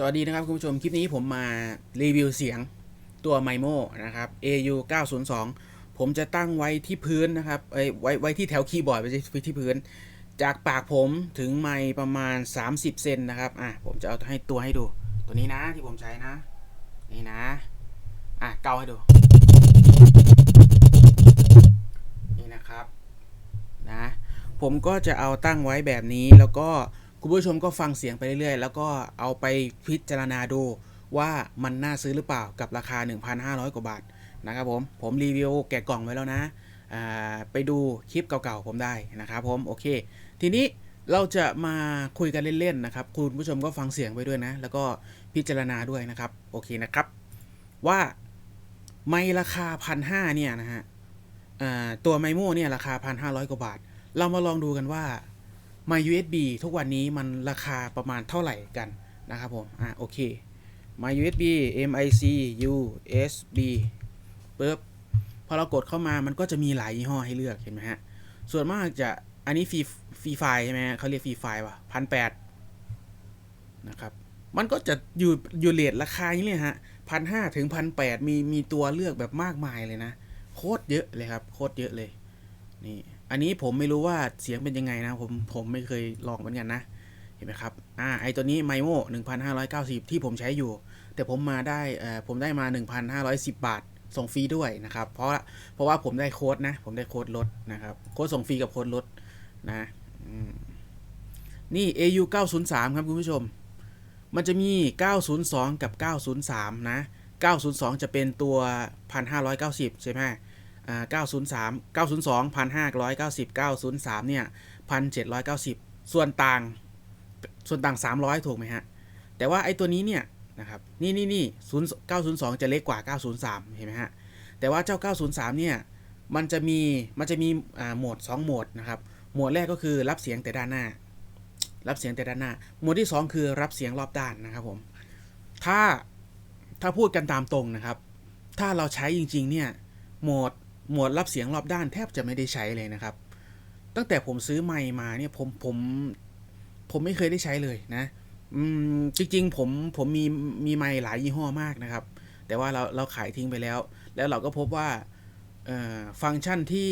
สวัสดีนะครับคุณผู้ชม คลิปนี้ผมมารีวิวเสียงตัว m i m o นะครับ AU 902 ผมจะตั้งไว้ที่พื้นนะครับเอ้ไว้ไว้ที่แถวคีย์บอร์ดไม่ใช่ที่พื้น จากปากผมถึงไมประมาณ 30 เซนนะครับ อะ ผมจะเอาให้ตัวให้ดู ตัวนี้นะที่ผมใช้นะ นี่นะ อะ เกาให้ดู นี่นะครับ นะ ผมก็จะเอาตั้งไว้แบบนี้แล้วก็ คุณผู้ชมก็ฟังเสียงไปเรื่อยๆ แล้วก็เอาไปพิจารณาดูว่ามันน่าซื้อหรือเปล่ากับราคา 1,500 กว่าบาทนะครับผม ผมรีวิวแกะกล่องไว้แล้วนะอ่าไปดูคลิปเก่าๆผมได้นะครับผมโอเค ทีนี้เราจะมาคุยกันเล่นๆนะครับ คุณผู้ชมก็ฟังเสียงไปด้วยนะ แล้วก็พิจารณาด้วยนะครับ โอเคนะครับ ว่าไม่ราคาพันห้าเนี่ยนะฮะอ่าตัวไมโมเนี่ยราคาพันห้าร้อยกว่าบาท เรามาลองดูกันว่า My USB ทุกวันนี้มันราคาประมาณเท่าไหร่กันนะครับผม อะโอเค My USB MIC USB ปึ๊บพอเรากดเข้ามามันก็จะมีหลายยี่ห้อให้เลือกเห็นไหมฮะ ส่วนมากจะอันนี้ฟรีฟรีไฟใช่ไหมเขาเรียกฟรีไฟล์ว่ะพันแปดนะครับ มันก็จะอยู่อยู่เลทราคาอย่างนี้เลยฮะพันห้าถึงพันแปดมีมีตัวเลือกแบบมากมายเลยนะ โคตรเยอะเลยครับ โคตรเยอะเลย นี่ อันนี้ผมไม่รู้ว่าเสียงเป็นยังไงนะผมผมไม่เคยลองเหมือนกันนะเห็นไหมครับอ่าไอตัวนี้ไมโม1,590 ที่ผมใช้อยู่ แต่ผมมาได้เอ่อผมได้มา 1,510 บาท ส่งฟรีด้วยนะครับ เพราะเพราะว่าผมได้โค้ดนะ ผมได้โค้ดลดนะครับ โค้ดส่งฟรีกับโค้ดลดนะอืมนี่ AU 903 ครับคุณผู้ชม มันจะมี 902 กับ 903 นะ 902 จะเป็นตัว 1,590 ใช่ไหม 903 902 1,590 903เนี่ย1,790 ส่วนต่าง ส่วนต่าง 300 ถูกไหมฮะ แต่ว่าไอ้ตัวนี้เนี่ยนะครับ นี่นี่นี่0 902 จะเล็กกว่า 903 เห็นไหมฮะ แต่ว่าเจ้า 903 เนี่ย มันจะมี มันจะมีโหมด 2 โหมดนะครับ โหมดแรกก็คือรับเสียงแต่ด้านหน้า รับเสียงแต่ด้านหน้า โหมดที่ 2 คือรับเสียงรอบด้านนะครับผม ถ้า ถ้าพูดกันตามตรงนะครับ ถ้าเราใช้จริง ๆ เนี่ย โหมด หมวดรับเสียงรอบด้านแทบจะไม่ได้ใช้เลยนะครับ ตั้งแต่ผมซื้อไมค์มาเนี่ยผมผมผมไม่เคยได้ใช้เลยนะ อืมจริงๆผมผมมีมีไมค์หลายยี่ห้อมากนะครับ แต่ว่าเราเราขายทิ้งไปแล้ว แล้วเราก็พบว่าฟังก์ชันที่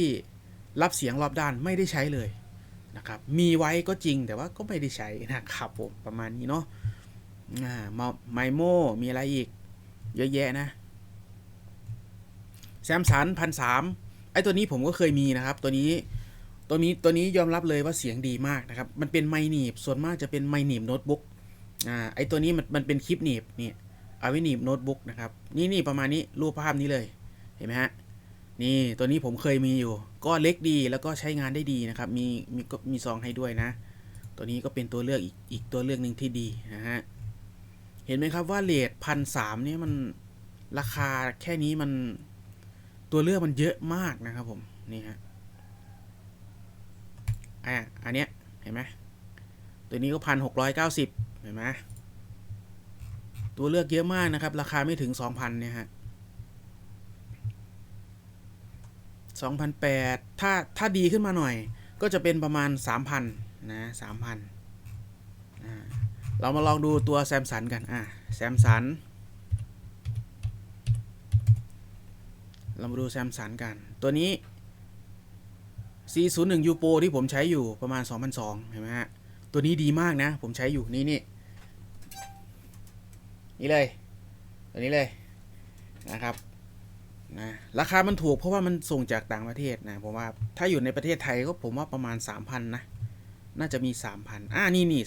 รับเสียงรอบด้านไม่ได้ใช้เลยนะครับ มีไว้ก็จริงแต่ว่าก็ไม่ได้ใช้นะครับผมประมาณนี้เนาะไมโมมีอะไรอีก เยอะแยะนะ แซมสันพันสามไอตัวนี้ผมก็เคยมีนะครับ ตัวนี้ตัวนี้ตัวนี้ยอมรับเลยว่าเสียงดีมากนะครับ มันเป็นไมหนีบส่วนมากจะเป็นไมหนีบโน้ตบุ๊กอ่าไอตัวนี้มันมันเป็นคลิปหนีบนี่เอาไว้หนีบโน้ตบุ๊กนะครับนี่นี่ประมาณนี้รูปภาพนี้เลยเห็นไหมฮะนี่ตัวนี้ผมเคยมีอยู่ ก็เล็กดีแล้วก็ใช้งานได้ดีนะครับ มีมีก็มีซองให้ด้วยนะ ตัวนี้ก็เป็นตัวเลือกอีกอีกตัวเลือกหนึ่งที่ดีนะฮะเห็นไหมครับว่าเลทพันสามเนี่ยมันราคาแค่นี้มัน ตัวเลือกมันเยอะมากนะครับผม นี่ฮะ อะอันเนี้ย เห็นไหม ตัวนี้ก็พันหกร้อยเก้าสิบเห็นไหม ตัวเลือกเยอะมากนะครับ ราคาไม่ถึงสองพันเนี่ยฮะสองพันแปดถ้า ถ้าดีขึ้นมาหน่อย ก็จะเป็นประมาณสามพันนะสามพันอ่าเรามาลองดูตัวแซมสันกัน อะ แซมสัน เรามาดูแซมสันกัน ตัวนี้ 401 u p o ที่ผมใช้อยู่ประมาณ2,200เห็นไหมฮะ ตัวนี้ดีมากนะ ผมใช้อยู่นี่นี่นี่เลย ตัวนี้เลยนะครับนะราคามันถูกเพราะว่ามันส่งจากต่างประเทศนะผมว่าถ้าอยู่ในประเทศไทยก็ผมว่าประมาณ 3,000 นะ น่าจะมี 3,000อ่านี่นี่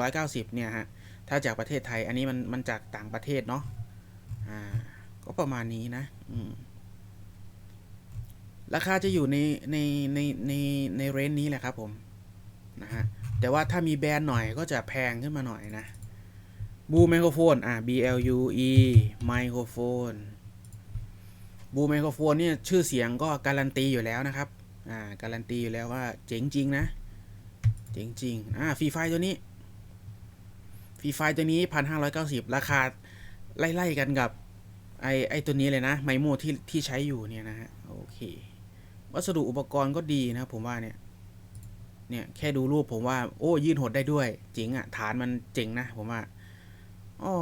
3,190เนี่ยฮะถ้าจากประเทศไทยอันนี้มันมันจากต่างประเทศเนาะอ่าก็ประมาณนี้นะ อืม ราคาจะอยู่ในในในในในเรนจ์นี้แหละครับผมนะฮะแต่ว่าถ้ามีแบรนด์หน่อยก็จะแพงขึ้นมาหน่อยนะบูไมโครโฟนอ่า B L U E ไมโครโฟนบูไมโครโฟนเนี่ยชื่อเสียงก็การันตีอยู่แล้วนะครับอ่าการันตีอยู่แล้วว่าเจ๋งจริงนะเจ๋งจริงอ่าฟรีไฟตัวนี้ฟรีไฟตัวนี้พันห้าร้อยเก้าสิบราคาไล่ๆกันกับไอไอตัวนี้เลยนะไมโมที่ที่ใช้อยู่เนี่ยนะฮะโอเค วัสดุอุปกรณ์ก็ดีนะผมว่าเนี่ย เนี่ยแค่ดูรูปผมว่า โอ้ยืนหดได้ด้วยเจ๋งอะ่ะฐานมันเจ๋งนะผมว่าอ๋อ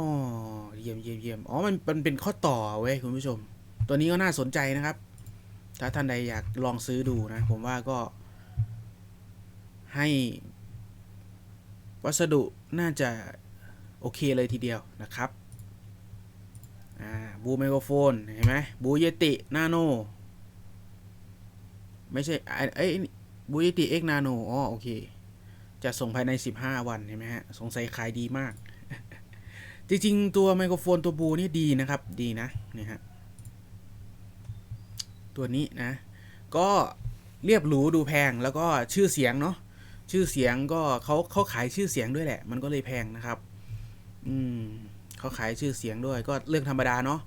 เยี่ยมเยี่ยมเยี่ยมอ๋อมันมันเป็นข้อต่อเว้ยคุณผู้ชม ตัวนี้ก็น่าสนใจนะครับ ถ้าท่านใดอยากลองซื้อดูนะ ผมว่าก็ ให้ วัสดุน่าจะโอเคเลยทีเดียวนะครับ อ่า บูไมโครโฟน เห็นไหมบูเยติ นาโน ไม่ใช่ไอ้บูเยติเอ็กนาโนอ๋อโอเค จะส่งภายใน 15 วันเห็นไหมฮะ สงสัยขายดีมาก จริงๆ ตัวไมโครโฟนตัวบูนี่ดีนะครับ ดีนะนี่ฮะ ตัวนี้นะ ก็เรียบหรูดูแพงแล้วก็ชื่อเสียงเนาะชื่อเสียงก็เขาเขาขายชื่อเสียงด้วยแหละ มันก็เลยแพงนะครับ อืมเขาขายชื่อเสียงด้วย ก็เรื่องธรรมดาเนาะ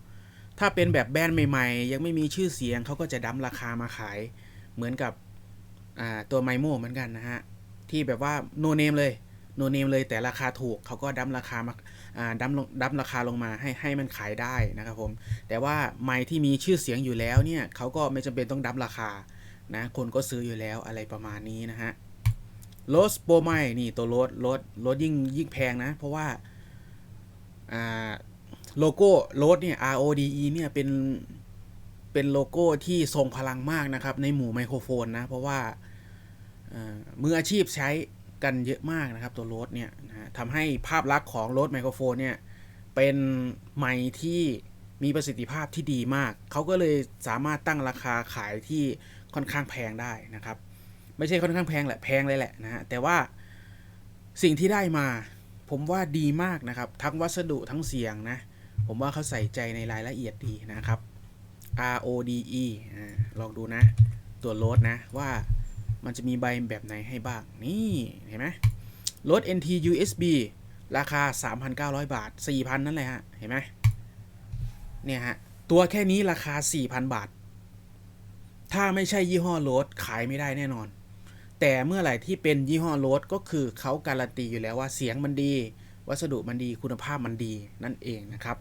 ถ้าเป็นแบบแบรนด์ใหม่ ๆ ยังไม่มีชื่อเสียงเขาก็จะดั้มราคามาขาย เหมือนกับตัวไมโมเหมือนกันนะฮะ ที่แบบว่าโนเนมเลยโนเนมเลยแต่ราคาถูกเขาก็ดั้มราคามาดั้มลงดั้มราคาลงมาให้ให้มันขายได้นะครับผมแต่ว่าไม้ที่มีชื่อเสียงอยู่แล้วเนี่ยเขาก็ไม่จำเป็นต้องดั้มราคานะคนก็ซื้ออยู่แล้วอะไรประมาณนี้นะฮะโรสโปรไมนี่ตัวรถรถรถยิ่งยิ่งแพงนะ เพราะว่าอ่าโลโก้รถเนี่ย R O D E เนี่ยเป็น เป็นโลโก้ที่ทรงพลังมากนะครับ ในหมู่ไมโครโฟนนะ เพราะว่าามืออาชีพใช้กันเยอะมากนะครับ ตัวรถเนี่ยนะทำให้ภาพลักษณ์ของรถไมโครโฟนเนี่ยเป็นไมที่มีประสิทธิภาพที่ดีมาก เขาก็เลยสามารถตั้งราคาขายที่ค่อนข้างแพงได้นะครับ ไม่ใช่ค่อนข้างแพงแหละแพงเลยแหละนะฮะแต่ว่าสิ่งที่ได้มา ผมว่าดีมากนะครับ ทั้งวัสดุทั้งเสียงนะ ผมว่าเขาใส่ใจในรายละเอียดดีนะครับ R O D E อ่าลองดูนะ ตัวโรถนะว่ามันจะมีใบแบบไหนให้บ้าง นี่เห็นไหมรถ NT USB ราคา 3,900 บาท 4,000 นั่นแหละฮะ เห็นไหมเนี่ยฮะ ตัวแค่นี้ราคา 4,000 บาท ถ้าไม่ใช่ยี่ห้อโรถขายไม่ได้แน่นอน แต่เมื่อไหร่ที่เป็นยี่ห้อโรถก็คือเขาการันตีอยู่แล้วว่าเสียงมันดี วัสดุมันดีคุณภาพมันดีนั่นเองนะครับ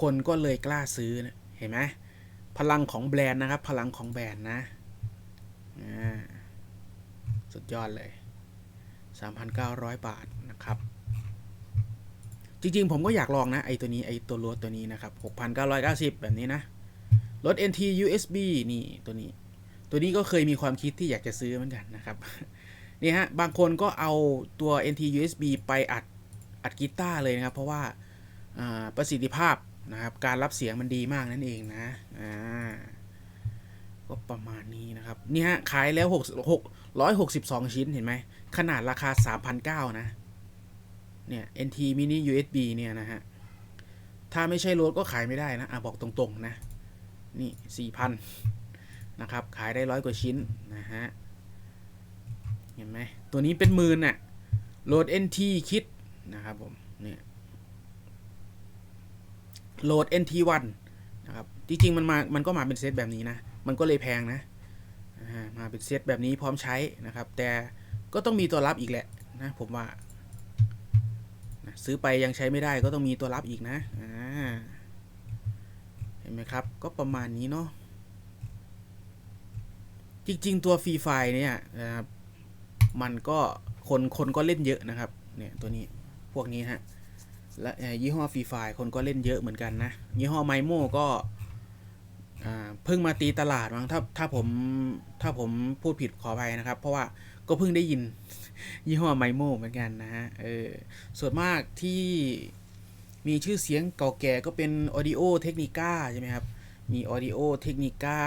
คนก็เลยกล้าซื้อเห็นไหม พลังของแบรนด์นะครับ พลังของแบรนด์นะสุดยอดเลย 3,900 บาทนะครับ จริงๆ ผมก็อยากลองนะ ไอตัวนี้ ไอตัวรถตัวนี้นะครับ 6,990 แบบนี้นะ รถ NT USB นี่ตัวนี้ ตัวนี้ก็เคยมีความคิดที่อยากจะซื้อเหมือนกันนะครับ นี่ฮะ บางคนก็เอาตัว NT USB ไปอัดอัดกีตาร์เลยนะครับ เพราะว่าประสิทธิภาพ นะครับ การรับเสียงมันดีมากนั่นเองนะอ่าก็ประมาณนี้นะครับนี่ฮะขายแล้ว6 6 162ชิ้นเห็นไหม ขนาดราคา 3,900 นะ เนี่ย NT mini USB เนี่ยนะฮะ ถ้าไม่ใช่รถก็ขายไม่ได้นะ อะ บอกตรงๆนะ นี่ 4,000 นะครับ ขายได้ร้อยกว่าชิ้น นะฮะ เห็นไหม ตัวนี้เป็นหมื่นน่ะโหลด NT คิดนะครับผม เนี่ย โหลด NT1 นะครับ จริง ๆ มันมา มันก็มาเป็นเซตแบบนี้นะ มันก็เลยแพงนะมาเป็นเซตแบบนี้พร้อมใช้นะครับ แต่ก็ต้องมีตัวรับอีกแหละนะผมว่า ซื้อไปยังใช้ไม่ได้ก็ต้องมีตัวรับอีกนะเห็นไหมครับ ก็ประมาณนี้เนาะ จริง ๆ ตัวฟรีไฟเนี่ยนะครับ มันก็คนคนก็เล่นเยอะนะครับ เนี่ยตัวนี้พวกนี้ฮะ และยี่ห้อฟรีไฟคนก็เล่นเยอะเหมือนกันนะ ยี่ห้อไมโมก็เพิ่งมาตีตลาดมั้งถ้าถ้าผมถ้าผมพูดผิดขออภัยนะครับ เพราะว่าก็เพิ่งได้ยินยี่ห้อไมโมเหมือนกันนะฮะเออส่วนมากที่มีชื่อเสียงเก่าแก่ก็เป็น Audio Technica ใช่ไหมครับ มี Audio Technica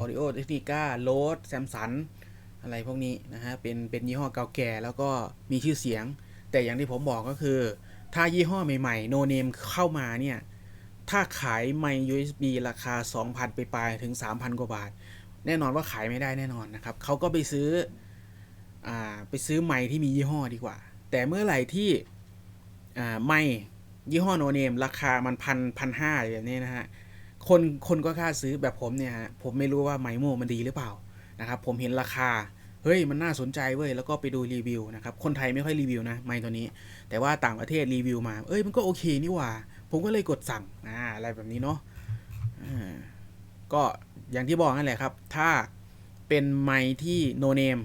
Audio Technica Rode Samsung อะไรพวกนี้นะฮะเป็นเป็นยี่ห้อเก่าแก่แล้วก็มีชื่อเสียง แต่อย่างที่ผมบอกก็คือ ถ้ายี่ห้อใหม่ๆ โนเนมเข้ามาเนี่ย ถ้าขายไมค์ USB ราคา 2,000 ไปปลายถึง 3,000 กว่าบาท แน่นอนว่าขายไม่ได้แน่นอนนะครับ เขาก็ไปซื้ออไปซื้อไมค์ที่มียี่ห้อดีกว่า แต่เมื่อไหร่ที่ไมค์ยี่ห้อโนเนมราคามันพันพันห้าแบบนี้นะฮะ คนคนก็กล้าซื้อแบบผมเนี่ยฮะ ผมไม่รู้ว่าไมค์โมมันดีหรือเปล่านะครับ ผมเห็นราคา เฮ้ยมันน่าสนใจเว้ยแล้วก็ไปดูรีวิวนะครับคนไทยไม่ค่อยรีวิวนะไมค์ตัวนี้ แต่ว่าต่างประเทศรีวิวมา เอ้ยมันก็โอเคนี่หว่า ผมก็เลยกดสั่งอ่าอะไรแบบนี้เนาะอ่าก็อย่างที่บอกนั่นแหละครับ ถ้าเป็นไมค์ที่โนเนม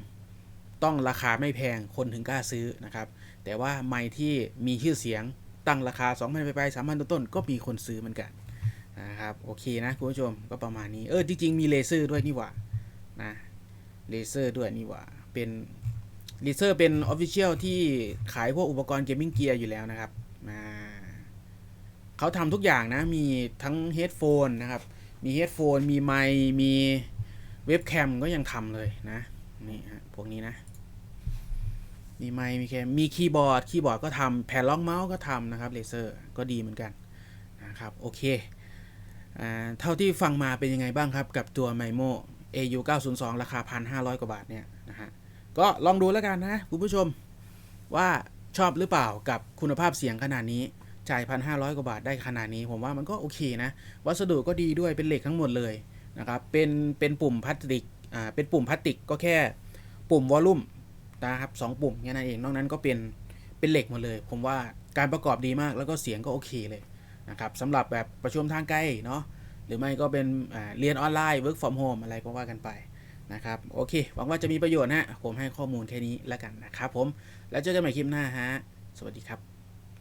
ต้องราคาไม่แพงคนถึงกล้าซื้อนะครับ แต่ว่าไมค์ที่มีชื่อเสียงตั้งราคา 2,000 ไปไป3,000ต้นๆก็มีคนซื้อเหมือนกันนะครับ โอเคนะ คุณผู้ชมก็ประมาณนี้ เออ จริง ๆ มีเลเซอร์ด้วยนี่หว่านะ เลเซอร์ด้วยนี่หว่า เป็นเลเซอร์เป็นออฟฟิเชียลที่ขายพวกอุปกรณ์เกมมิ่งเกียร์อยู่แล้วนะครับอ่าเขาทำทุกอย่างนะ มีทั้งเฮดโฟนนะครับ มีเฮดโฟน มีไมค์มีเว็บแคมก็ยังทำเลยนะ นี่ฮะ พวกนี้นะ มีไมค์มีแคม มีคีย์บอร์ด คีย์บอร์ดก็ทำแผ่นรองเมาส์ก็ทำนะครับเลเซอร์ก็ดีเหมือนกันนะครับ โอเคอ่าเท่าที่ฟังมาเป็นยังไงบ้างครับกับตัว m i m o AU 902 ราคา 1,500 กว่าบาทเนี่ยนะฮะ ก็ลองดูแล้วกันนะคุณผู้ชมว่าชอบหรือเปล่ากับคุณภาพเสียงขนาดนี้จ่าย1,500 กว่าบาทได้ขนาดนี้ ผมว่ามันก็โอเคนะ วัสดุก็ดีด้วยเป็นเหล็กทั้งหมดเลยนะครับเป็นเป็นปุ่มพลาสติกอ่าเป็นปุ่มพลาสติกก็แค่ปุ่มวอลลุ่มนะครับสองปุ่มแค่นั้นเองนอกนั้นก็เป็นเป็นเหล็กหมดเลย ผมว่าการประกอบดีมากแล้วก็เสียงก็โอเคเลยนะครับสำหรับแบบประชุมทางไกลเนาะ หรือไม่ก็เป็นเรียนออนไลน์ work from home อะไรก็ว่ากันไปนะครับโอเค หวังว่าจะมีประโยชน์นะผมให้ข้อมูลแค่นี้แล้วกันนะครับผม แล้วเจอกันใหม่คลิปหน้าฮะ สวัสดีครับ